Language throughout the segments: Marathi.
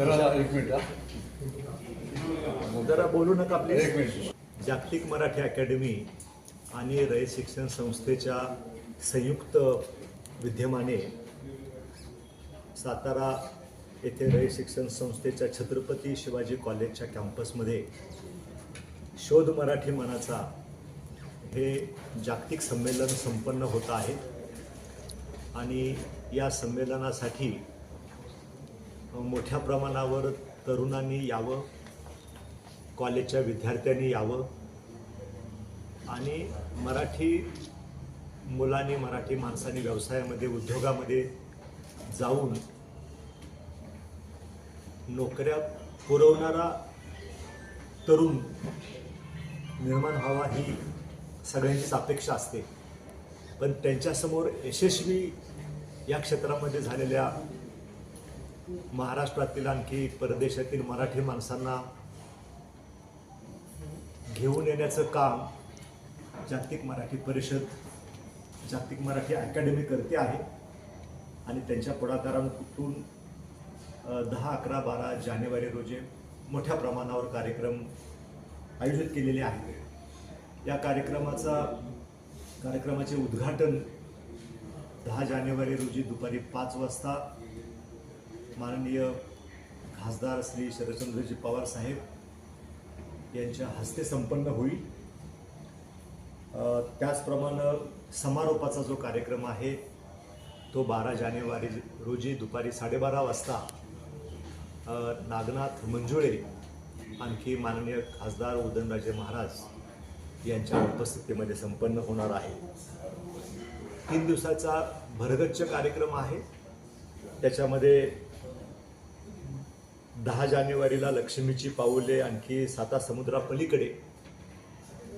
तर एक मिनिट हा. जरा बोलू नका एक प्लीज मिनिट जागतिक मराठी अकॅडमी आणि रयत शिक्षण संस्थेच्या संयुक्त विद्यमाने सातारा येथे रयत शिक्षण संस्थेच्या छत्रपती शिवाजी कॉलेजच्या कॅम्पसमध्ये शोध मराठी मनाचा हे जागतिक संमेलन संपन्न होत आहे. आणि या संमेलनासाठी मोठ्या प्रमाणावर तरुणांनी यावं कॉलेजच्या विद्यार्थ्यांनी यावं. आणि मराठी मुलांनी मराठी माणसांनी व्यवसायामध्ये उद्योगामध्ये जाऊन नोकऱ्या पुरवणारा तरुण निर्माण व्हावा ही सगळ्यांचीच अपेक्षा असते. पण त्यांच्यासमोर यशस्वी या क्षेत्रामध्ये झालेल्या महाराष्ट्रातील आणखी परदेशातील मराठी माणसांना घेऊन येण्याचं काम जागतिक मराठी परिषद जागतिक मराठी अकॅडमी करते आहे. आणि त्यांच्या पुढाकारातून दहा अकरा बारा जानेवारी रोजी मोठ्या प्रमाणावर कार्यक्रम आयोजित केलेले आहेत. या कार्यक्रमाचा कार्यक्रमाचे उद्घाटन दहा जानेवारी रोजी दुपारी पाच वाजता माननीय खासदार श्री शरदचंद्रजी पवार साहेब यांच्या हस्ते संपन्न होईल. त्याचप्रमाणे समारोपाचा जो कार्यक्रम आहे तो बारा जानेवारी रोजी दुपारी साडेबारा वाजता नागनाथ मंजुळे आणखी माननीय खासदार उदयनराजे महाराज यांच्या उपस्थितीमध्ये संपन्न होणार आहे. तीन दिवसाचा भरगच्च कार्यक्रम आहे. त्याच्यामध्ये दहा जानेवारीला लक्ष्मीची पाऊले आणखी साता समुद्रापलीकडे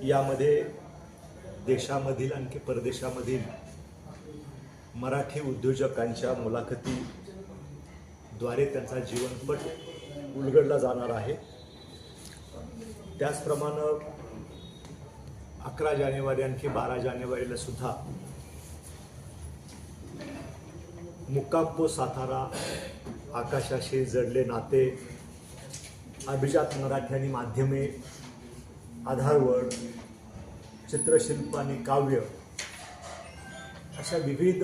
यामध्ये देशामधील आणखी परदेशामधील मराठी उद्योजकांच्या मुलाखतीद्वारे त्यांचा जीवनपट उलगडला जाणार आहे. त्याचप्रमाणे अकरा जानेवारी आणखी बारा जानेवारीला सुद्धा मुक्कामपो सातारा आकाशाशी जडले नाते अभिजात मराठी आणि माध्यमे आधारवड चित्रशिल्प आणि काव्य अशा विविध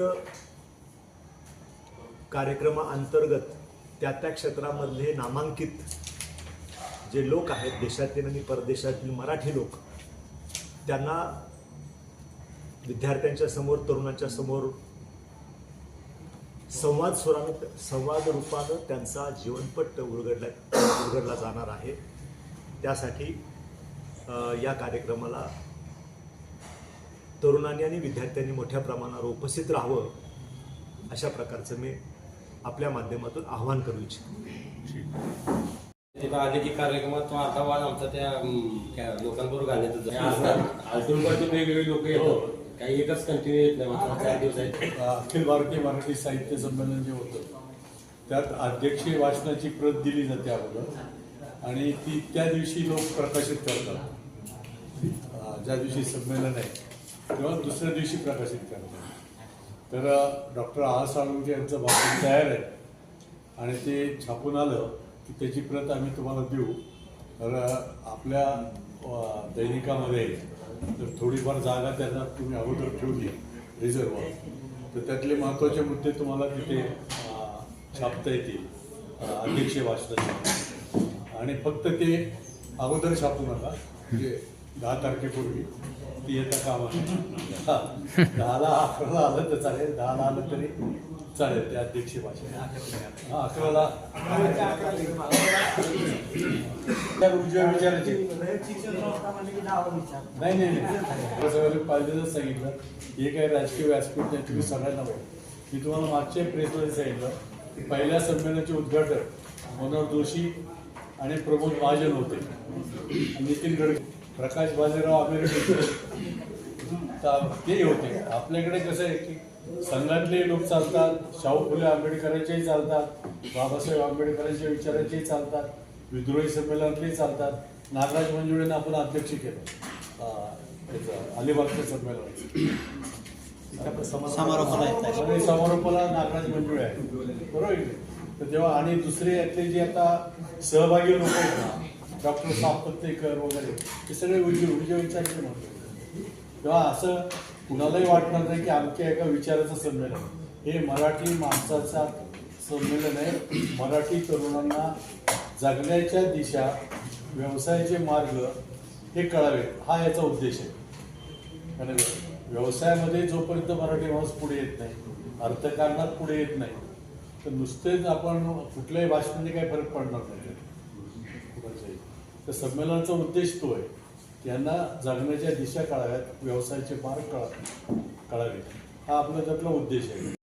कार्यक्रमाअंतर्गत त्या त्या क्षेत्रामधले नामांकित जे लोक आहेत देशातील आणि परदेशातील मराठी लोक त्यांना विद्यार्थ्यांच्या समोर तरुणांच्या समोर संवाद स्वरानं संवाद रूपानं त्यांचा जीवनपट उलगडला उलगडला जाणार आहे. त्यासाठी या कार्यक्रमाला तरुणांनी आणि विद्यार्थ्यांनी मोठ्या प्रमाणावर उपस्थित राहावं अशा प्रकारचं मी आपल्या माध्यमातून आवाहन करू इच्छितो. तिथं आले की कार्यक्रमात आता वाद आमचा त्या लोकांबरोबर घालण्यात असतात आलटून पालटून वेगवेगळे लोक येतात. काही एकच कंटिन्यू येत नाही चार दिवस अखिल भारतीय मराठी साहित्य संमेलन जे होतं त्यात अध्यक्षीय वाचनाची प्रत दिली जाते अगोदर आणि ती त्या दिवशी लोक प्रकाशित करतात. ज्या दिवशी संमेलन आहे तेव्हा दुसऱ्या दिवशी प्रकाशित करतात. तर डॉक्टर आर साळुंके यांचं भाषण तयार आहे आणि ते छापून आलं की त्याची प्रत आम्ही तुम्हाला देऊ. तर आपल्या दैनिकामध्ये तर थोडीफार जागा त्यांना तुम्ही अगोदर ठेवली रिझर्व तर त्यातले महत्त्वाचे मुद्दे तुम्हाला तिथे छापता येतील अं, अध्यक्षीय आणि फक्त ते अगोदर छापू नका म्हणजे दहा तारखेपूर्वी ती येता कामा नये. दहाला अकराला आलं तर चालेल दहाला आलं तरी चालेल ते अध्यक्षीय भाषण हां अकराला. उजव्या नाही नाही नाही. पाहिजेच सांगितलं. हे काय राजकीय व्यासपीठ नाही तुम्ही सगळ्यांना पाहिजे मी तुम्हाला मागच्या प्रेसमध्ये सांगितलं की पहिल्या संमेलनाचे उद्घाटक मनोहर जोशी आणि प्रमोद महाजन होते. आणि नितीन गडकरी. प्रकाश बाजीराव आंबेडकर ते होते. आपल्याकडे कसं आहे की संघातले लोक चालतात शाहू फुले आंबेडकरांचेही चालतात बाबासाहेब आंबेडकरांच्या विचारांचेही चालतात. विद्रोही संमेलनातलेही चालतात. नागराज मंजुळेनं आपण अध्यक्ष केलं. अलिबागच्या संमेलनाचं समारोपाला नागराज मंजुळे आहे बरोबर? तर तेव्हा आणि दुसरे यातले जे आता सहभागी लोक आहेत ना डॉक्टर सापत्तेकर वगैरे ते सगळे उजवे विचारचे म्हणतो तेव्हा असं कुणालाही वाटणार नाही की आमच्या एका विचाराचं संमेलन हे मराठी माणसाचा संमेलन आहे. मराठी तरुणांना जगण्याच्या दिशा व्यवसायाचे मार्ग हे कळावे. हा याचा उद्देश आहे. व्यवसायामध्ये जोपर्यंत मराठी माणूस पुढे येत नाही अर्थकारणात पुढे येत नाही तर नुसतेच आपण कुठल्याही भाषणाने म्हणजे काही फरक पडणार नाही. तर संमेलनाचा उद्देश तो आहे त्यांना जगण्याच्या दिशा कळाव्यात व्यवसायाचे मार्ग कळा कळावे. हा आपला त्यातला उद्देश आहे.